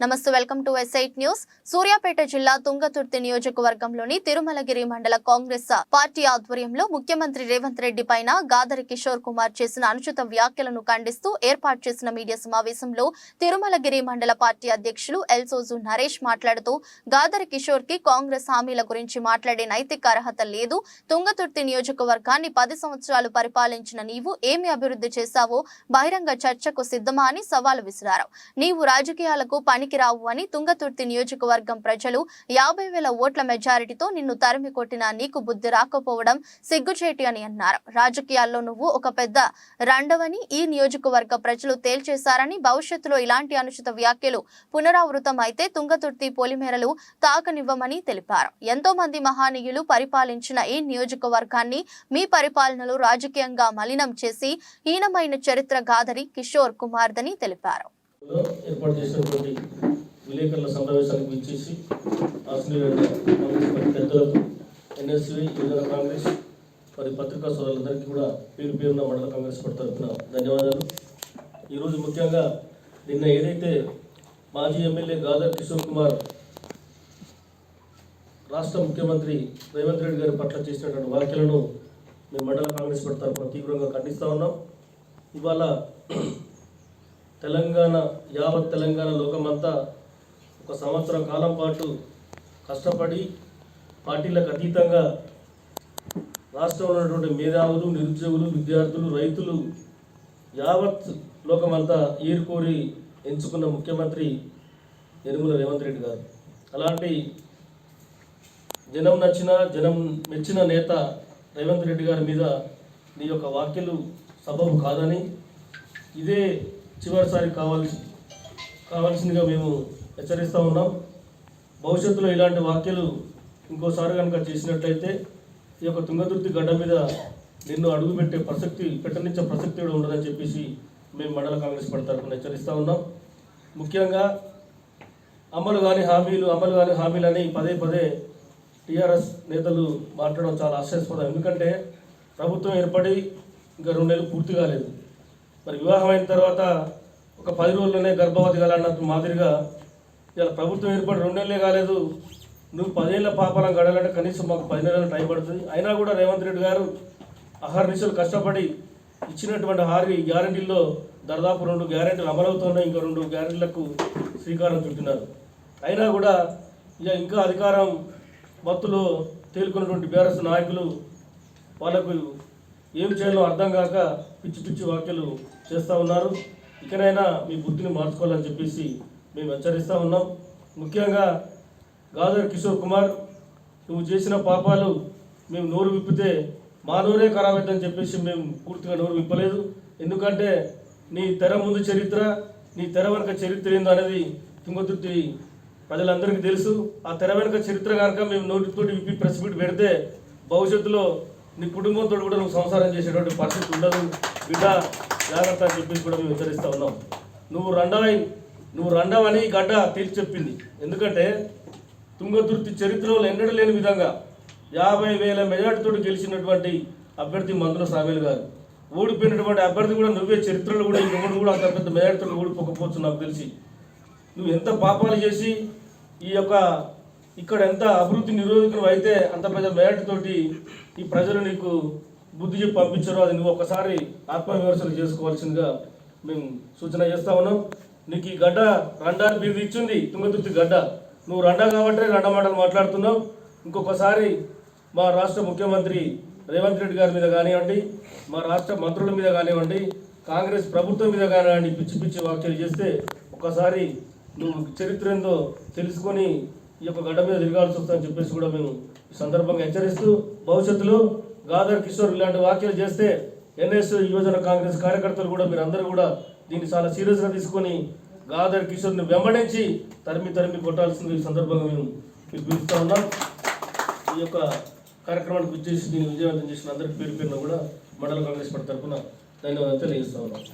నమస్తే welcome to SIT news. Suryapet జిల్లా తుంగతుర్తి నియోజకవర్గంలోని తిరుమలగిరి మండల కాంగ్రెస్ పార్టీ ఆధ్వర్యంలో ముఖ్యమంత్రి రేవంత్ రెడ్డి పైన గాదరి కిషోర్ కుమార్ చేసిన అనుచిత వ్యాఖ్యలను ఖండిస్తూ ఏర్పాటు చేసిన మీడియా సమావేశంలో తిరుమలగిరి మండల పార్టీ అధ్యక్షులు ఎల్సోజు నరేష్ మాట్లాడుతూ గాదరి కిషోర్కి కాంగ్రెస్ హామీల గురించి మాట్లాడే నైతిక అర్హత లేదు. తుంగతుర్తి నియోజకవర్గాన్ని పది సంవత్సరాలు పరిపాలించిన నీవు ఏమి అభివృద్ధి చేశావో బహిరంగ చర్చకు సిద్ధమా? అని సవాలు విసిరారు. నీవు రాజకీయాలకు పని పనికిరావు అని తుంగతుర్తి నియోజకవర్గం ప్రజలు యాభై వేల ఓట్ల మెజారిటీతో నిన్ను తరిమి కొట్టినా నీకు బుద్ధి రాకపోవడం సిగ్గుచేటి అని అన్నారు. రాజకీయాల్లో నువ్వు ఒక పెద్ద రండవని ఈ నియోజకవర్గ ప్రజలు తేల్చేశారని భవిష్యత్తులో ఇలాంటి అనుచిత వ్యాఖ్యలు పునరావృతం అయితే తుంగతుర్తి పొలిమేరలు తాకనివ్వమని తెలిపారు. ఎంతో మంది మహానీయులు పరిపాలించిన ఈ నియోజకవర్గాన్ని మీ పరిపాలనలో రాజకీయంగా మలినం చేసి హీనమైన చరిత్ర గాధరి కిషోర్ కుమార్దని తెలిపారు. ఏర్పాటు చేసినటువంటి విలేకరుల సమావేశానికి విచ్చేసి అసలు పెద్దలకు ఎన్ఎస్వి యువజన కాంగ్రెస్ మరి పత్రికా సోదరులందరికీ కూడా పేరు పేరున మండల కాంగ్రెస్ పార్టీ తరఫున ధన్యవాదాలు. ఈరోజు ముఖ్యంగా నిన్న ఏదైతే మాజీ ఎమ్మెల్యే గాదర్ కిషోర్ కుమార్ రాష్ట్ర ముఖ్యమంత్రి రేవంత్ రెడ్డి గారి పట్ల చేసినటువంటి వ్యాఖ్యలను మేము మండల కాంగ్రెస్ పార్టీ తరఫున తీవ్రంగా ఖండిస్తూ ఉన్నాం. ఇవాళ తెలంగాణ యావత్ తెలంగాణ లోకమంతా ఒక సంవత్సరం కాలం పాటు కష్టపడి పార్టీలకు అతీతంగా రాష్ట్రంలో ఉన్నటువంటి మేధావులు నిరుద్యోగులు విద్యార్థులు రైతులు యావత్ లోకమంతా ఏరుకోరి ఎంచుకున్న ముఖ్యమంత్రి యనుమల రేవంత్ రెడ్డి గారు. అలాంటి జనం నచ్చిన జనం మెచ్చిన నేత రేవంత్ రెడ్డి గారి మీద నీ యొక్క వ్యాఖ్యలు సబబు కాదని ఇదే చివరిసారి కావాల్సి కావాల్సిందిగా మేము హెచ్చరిస్తూ ఉన్నాం. భవిష్యత్తులో ఇలాంటి వ్యాఖ్యలు ఇంకోసారి కనుక చేసినట్లయితే ఈ యొక్క తుంగతుర్తి గడ్డ మీద నిన్ను అడుగుపెట్టే ప్రసక్తి పెట్టనిచ్చే ప్రసక్తి కూడా ఉండదని చెప్పేసి మేము మండల కాంగ్రెస్ పార్టీ తరఫున హెచ్చరిస్తూ ఉన్నాం. ముఖ్యంగా అమలు కాని హామీలు అమలు కాని హామీలని పదే పదే టీఆర్ఎస్ నేతలు మాట్లాడడం చాలా ఆశ్చర్యస్పదం. ఎందుకంటే ప్రభుత్వం ఏర్పడి ఇంకా రెండు నెలలు పూర్తి కాలేదు. మరి వివాహం అయిన తర్వాత ఒక పది రోజుల్లోనే గర్భవతి కాలన్నట్టు మాదిరిగా ఇలా ప్రభుత్వం ఏర్పడి రెండు నెలలే కాలేదు. నువ్వు పదేళ్ళ పాపాలను గడాలంటే కనీసం మాకు పది నెలలు టైం పడుతుంది. అయినా కూడా రేవంత్ రెడ్డి గారు అహర్నిశలు కష్టపడి ఇచ్చినటువంటి హారీ గ్యారంటీల్లో దాదాపు రెండు గ్యారంటీలు అమలవుతున్నాయి. ఇంకా రెండు గ్యారంటీలకు శ్రీకారం చుట్టినారు. అయినా కూడా ఇక ఇంకా అధికారం మత్తులో తేలుకున్నటువంటి బీఆర్ఎస్ నాయకులు వాళ్ళకు ఏం చేయాలో అర్థం కాక పిచ్చి పిచ్చి వ్యాఖ్యలు చేస్తూ ఉన్నారు. ఇకనైనా మీ బుద్ధిని మార్చుకోవాలని చెప్పేసి మేము హెచ్చరిస్తూ ఉన్నాం. ముఖ్యంగా గాధర్ కిషోర్ కుమార్ నువ్వు చేసిన పాపాలు మేము నోరు విప్పితే మా నోరే ఖరాబ్ అవుతుందని చెప్పేసి మేము పూర్తిగా నోరు విప్పలేదు. ఎందుకంటే నీ తెర ముందు చరిత్ర నీ తెర వెనుక చరిత్ర ఏందో అనేది తుంగతుర్తి ప్రజలందరికీ తెలుసు. ఆ తెర వెనుక చరిత్ర కనుక మేము నోటితోటి విప్పి ప్రెస్ మీట్ పెడితే భవిష్యత్తులో నీ కుటుంబంతో కూడా నువ్వు సంసారం చేసేటువంటి పరిస్థితి ఉండదు. బిడ్డ జాగ్రత్త అని చెప్పేసి కూడా మేము హెచ్చరిస్తూ ఉన్నాం. నువ్వు రండవై నువ్వు రండవని గడ్డ తేల్చి చెప్పింది. ఎందుకంటే తుంగతుర్తి చరిత్రలో ఎన్నడూ లేని విధంగా యాభై వేల మెజార్టీతో గెలిచినటువంటి అభ్యర్థి మందుల సామేల్ గారు. ఓడిపోయినటువంటి అభ్యర్థి కూడా నువ్వే చరిత్రలో కూడా ఇంకొకటి కూడా అంత పెద్ద మెజార్టీతో ఓడిపోకపోవచ్చు నాకు తెలిసి. నువ్వు ఎంత పాపాలు చేసి ఈ యొక్క ఇక్కడ ఎంత అభివృద్ధి నిరోధకం అయితే అంత పెద్ద మెజార్టీతోటి ఈ ప్రజలు నీకు బుద్ధి చెప్పి పంపించారో అది నువ్వు ఒకసారి ఆత్మవిమర్శలు చేసుకోవాల్సిందిగా మేము సూచన చేస్తా ఉన్నాం. నీకు ఈ గడ్డ రండా బిరుదు ఇచ్చింది తుంగతుర్తి గడ్డ. నువ్వు రండా కాబట్టి రండ మాటలు మాట్లాడుతున్నావు. ఇంకొకసారి మా రాష్ట్ర ముఖ్యమంత్రి రేవంత్ రెడ్డి గారి మీద కానివ్వండి మా రాష్ట్ర మంత్రుల మీద కానివ్వండి కాంగ్రెస్ ప్రభుత్వం మీద కానివ్వండి పిచ్చి పిచ్చి వ్యాఖ్యలు చేస్తే ఒకసారి నువ్వు చరిత్ర ఏందో తెలుసుకొని ఈ యొక్క గడ్డ మీద తిరగాల్సి వస్తుందని చెప్పేసి కూడా మేము ఈ సందర్భంగా హెచ్చరిస్తూ భవిష్యత్తులో గాదర్ కిషోర్ ఇలాంటి వ్యాఖ్యలు చేస్తే ఎన్ఎస్ యువజన కాంగ్రెస్ కార్యకర్తలు కూడా మీరు అందరూ కూడా దీన్ని చాలా సీరియస్గా తీసుకొని గాదర్ కిషోర్ని వెంబడించి తరిమి తరిమి కొట్టాల్సింది ఈ సందర్భంగా మేము మీకు పిలుస్తూ ఉన్నాం. ఈ యొక్క కార్యక్రమానికి విచ్చేసి దీన్ని విజయవంతం చేసిన అందరికీ పేరు పేరున కూడా మండల కాంగ్రెస్ పార్టీ తరఫున ధన్యవాదాలు తెలియజేస్తా ఉన్నాం.